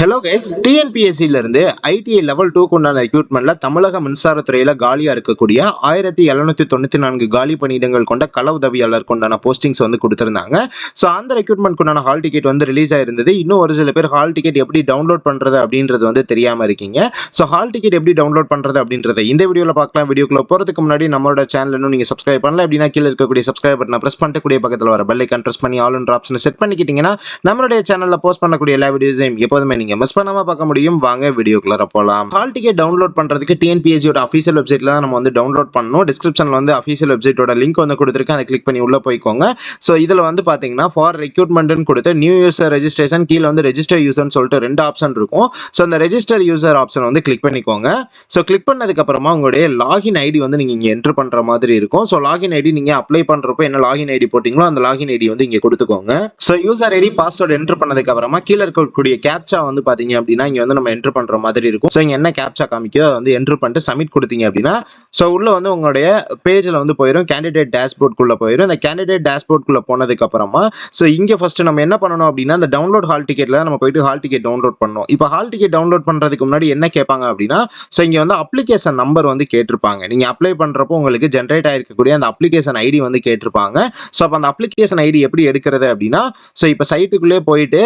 Hello guys டிஎன்பிஎஸ்சியிலிருந்து ITI level டூக்கு உண்டான ரெக்ரூட்மெண்ட்ல தமிழக மின்சாரத்துறையில காலியா இருக்கக்கூடிய ஆயிரத்தி எழுநூத்தி தொண்ணூத்தி நான்கு காலி பணியிடங்கள் கொண்ட கள உதவியாளருக்கு உண்டான போஸ்டிங்ஸ் வந்து கொடுத்திருந்தாங்க. ஸோ அந்த ரெக்ரூட்மெண்ட் உண்டான ஹால் டிக்கெட் வந்து ரிலீஸ் ஆயிருந்தது. இன்னும் ஒரு சில பேர் ஹால் டிக்கெட் எப்படி டவுன்லோட் பண்றது அப்படின்றது வந்து தெரியாம இருக்கீங்க. ஸோ ஹால் டிக்கெட் எப்படி டவுன்லோட் பண்றது அப்படின்றத இந்த வீடியோல பார்க்கலாம். வீடியோக்குள்ள போறதுக்கு முன்னாடி நம்மளோட சேனல் இன்னும் நீங்க சப்ஸ்கிரைப் பண்ணல அப்படின்னா கீழே இருக்கக்கூடிய சப்ஸ்கிரைப் பட்டனை பிரஸ் பண்ணிட்டு கூடிய பக்கத்தில் வர பெல் ப்ரெஸ் பண்ணி ஆல் ஆப்ஷனை செட் பண்ணிக்கிட்டீங்கன்னா நம்மளுடைய சேனல்ல போஸ்ட் பண்ணக்கூடிய எல்லா வீடியோஸையும் எப்போதுமே நீங்க மிஸ் பண்ணாம பார்க்க முடியும். வாங்க வீடியோக்குள்ளார போலாம். ஹால் டிக்கெட் டவுன்லோட் பண்றதுக்கு டிஎன்பிஎஸ்சியோட அஃபீஷியல் வெப்சைட்ல தான் நம்ம வந்து டவுன்லோட் பண்ணணும். டிஸ்கிரிப்ஷன்ல வந்து அஃபீஷியல் வெப்சைட்டோட லிங்க் வந்து கொடுத்துருக்கேன். அதை கிளிக் பண்ணி உள்ள போய்க்கோங்க. ஸோ இதுல வந்து பாத்தீங்கன்னா ஃபார் ரெக்யூட்மெண்ட்னு கொடுத்து நியூ யூசர் ரெஜிஸ்ட்ரேஷன் கீழே வந்து ரெஜிஸ்டர் யூசர்னு சொல்லிட்டு ரெண்டு ஆப்ஷன் இருக்கும். ஸோ அந்த ரெஜிஸ்டர் யூசர் ஆப்ஷன் வந்து கிளிக் பண்ணிக்கோங்க. ஸோ கிளிக் பண்ணதுக்கு அப்புறமா உங்களுடைய லாகின் ஐடி வந்து நீங்க இங்கே என்ட்ரு பண்ற மாதிரி இருக்கும். ஸோ லாகின் ஐடி நீங்க அப்ளை பண்றப்போ என்ன லாகின் ஐடி போட்டீங்களோ அந்த லாகின் ஐடி வந்து இங்கே கொடுத்துக்கோங்க. So user ID password enter பண்ணதுக்கு அப்புறமா கீழே இருக்கக்கூடிய கேப்சா வந்து பாத்தீங்க அப்படின்னா இங்க வந்து நம்ம என்டர் பண்ற மாதிரி இருக்கும். ஸோ இங்க என்ன கேப்சா காமிக்கோ அதை வந்து என்டர் பண்ணிட்டு சப்மிட் கொடுத்தீங்க அப்படின்னா ஸோ உள்ள வந்து உங்களுடைய பேஜ்ல வந்து போயிடும் கேண்டிடேட் டேஷ்போர்ட்குள்ள போயிடும் இந்த கேண்டிடேட் டேஷ்போர்ட்குள்ள போனதுக்கு அப்புறமா ஸோ இங்க ஃபர்ஸ்ட் நம்ம என்ன பண்ணணும் அப்படின்னா இந்த டவுன்லோட் ஹால் டிக்கெட்ல நம்ம போயிட்டு ஹால் டிக்கெட் டவுன்லோட் பண்ணணும். இப்போ ஹால் டிக்கெட் டவுன்லோட் பண்றதுக்கு முன்னாடி என்ன கேட்பாங்க அப்படின்னா ஸோ இங்க வந்து அப்ளிகேஷன் நம்பர் வந்து கேட்டிருப்பாங்க. நீங்க அப்ளை பண்றப்போ உங்களுக்கு ஜென்ரேட் ஆயிருக்கக்கூடிய அந்த அப்ளிகேஷன் ஐடி வந்து கேட்டிருப்பாங்க. ஸோ அப்போ அந்த அப்ளிகேஷன் ஐடி எப்படி எடுக்கிறது அப்படின்னா ஸோ இப்போ சைட்டுக்குள்ளே போயிட்டு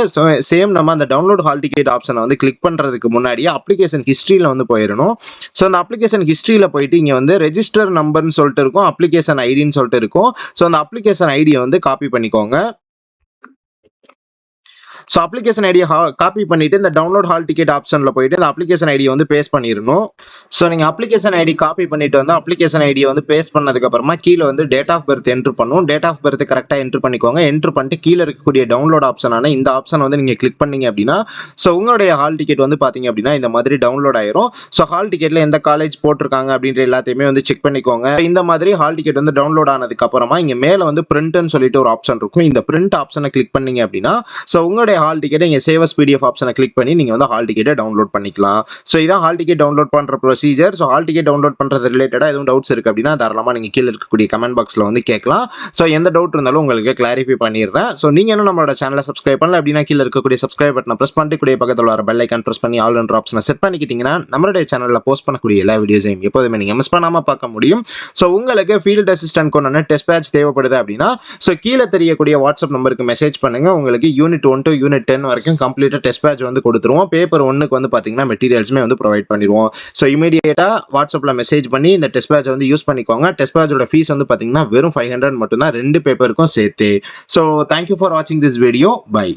சேம் நம்ம அந்த டவுன்லோட் ஹால் டிக்கெட் ஆப்ஷனை வந்து கிளிக் பண்றதுக்கு முன்னாடியே அப்ளிகேஷன் ஹிஸ்ட்ரியில் வந்து போயிடணும். ஸோ அந்த அப்ளிகேஷன் ஹிஸ்ட்ரியில் போயிட்டு இங்க வந்து ரெஜிஸ்டர் நம்பர்னு சொல்லிட்டு இருக்கும் அப்ளிகேஷன் ஐடின்னு சொல்லிட்டு இருக்கும். ஸோ அந்த அப்ளிகேஷன் ஐடியை வந்து காப்பி பண்ணிக்கோங்க. ஸோ அப்ளிகேஷன் ஐடியை காப்பி பண்ணிட்டு இந்த டவுன்லோட் ஹால் டிக்கெட் ஆப்ஷன்ல போயிட்டு இந்த அப்ளிகேஷன் ஐடியை வந்து பேஸ்ட் பண்ணிடணும். ஸோ நீங்க அப்ளிகேஷன் ஐடி காப்பி பண்ணிட்டு வந்து அப்ளிகேஷன் ஐடியை வந்து பேஸ்ட் பண்ணதுக்கு அப்புறமா கீழே வந்து டேட் ஆஃப் பர்த் என்ட்ரு பண்ணும். டேட் ஆஃப் பர்த் கரெக்டாக என்ட்ரு பண்ணிக்கோங்க. என்ட்ரு பண்ணிட்டு கீழே இருக்கக்கூடிய டவுன்லோட் ஆப்ஷனான இந்த ஆப்ஷன் வந்து நீங்க கிளிக் பண்ணீங்க அப்படின்னா ஸோ உங்களுடைய ஹால் டிக்கெட் வந்து பார்த்தீங்க அப்படின்னா இந்த மாதிரி டவுன்லோட் ஆயிரும். ஸோ ஹால் டிக்கெட்ல எந்த காலேஜ் போட்டிருக்காங்க அப்படின்ற எல்லாத்தையுமே வந்து செக் பண்ணிக்கோங்க. இந்த மாதிரி ஹால் டிக்கெட் வந்து டவுன்லோட் ஆனதுக்கு அப்புறமா இங்க மேல வந்து பிரிண்ட்னு சொல்லிட்டு ஒரு ஆப்ஷன் இருக்கும். இந்த பிரிண்ட் ஆப்ஷனை கிளிக் பண்ணீங்க அப்படின்னா ஸோ உங்களுடைய ஹால் டிக்கெட்டை இங்கே சேவஸ் பிடிஎஃப் ஆப்ஷனை கிளிக் பண்ணி நீங்கள் வந்து ஹால் டிக்கெட்டை டவுன்லோட் பண்ணிக்கலாம். ஸோ இதான் ஹால் டிக்கெட் டவுன்லோட் பண்ணுற procedure so hall ticket download பண்ணுறது ரிலேட்டடாக எதுவும் டவுட்ஸ் இருக்குது அப்படின்னா தாராளமாக நீங்கள் கீழே இருக்கக்கூடிய கமெண்ட் பாக்ஸில் வந்து கேட்கலாம். ஸோ எந்த டவுட் இருந்தாலும் உங்களுக்கு கிளாரிஃபை பண்ணிடுறேன். ஸோ நீங்கள் இன்னும் நம்மளோட சேனலை சப்ஸ்கிரைப் பண்ணல அப்படின்னா கீழே இருக்கக்கூடிய சப்ஸ்கிரைப் பட்டனை ப்ரெஸ் பண்ணிட்டு கூடிய பக்கத்தில் வர பெல் ஐக்கான் ப்ரெஸ் பண்ணி ஆல் என்ற ஆப்ஷனை செட் பண்ணிக்கிட்டீங்கன்னா நம்மளுடைய சேனலில் போஸ்ட் பண்ணக்கூடிய எல்லா வீடியோஸையும் எப்போதுமே நீங்கள் மிஸ் பண்ணாமல் பார்க்க முடியும். ஸோ உங்களுக்கு ஃபீல்ட் அசிஸ்டன்ட் கொண்டு டெஸ்ட் பேட்ச் தேவைப்படுது அப்படின்னா ஸோ கீழே தெரியக்கூடிய வாட்ஸ்அப் நம்பருக்கு மெசேஜ் பண்ணுங்கள் உங்களுக்கு unit one to unit ten வரைக்கும் கம்ப்ளீட்டாக டெஸ்ட் பேட்ச் வந்து கொடுத்துருவோம். பேப்பர் ஒன்றுக்கு வந்து பார்த்தீங்கன்னா மெட்டீரியல்ஸுமே வந்து ப்ரொவைட் பண்ணிடுவோம் ஸோ இமீடியேட்டாக வாட்ஸ்அப்பில் மெசேஜ் பண்ணி இந்த டெஸ்ட் பேட்ச் வந்து யூஸ் பண்ணிக்கோங்க. டெஸ்ட் பேட்சோட ஃபீஸ் வந்து பார்த்தீங்கன்னா வெறும் ஃபைவ் ஹண்ட்ரட் மட்டும்தான். ரெண்டு பேப்பருக்கும் சேர்த்து. ஸோ தேங்க்யூ ஃபார் வாட்சிங் திஸ் வீடியோ பை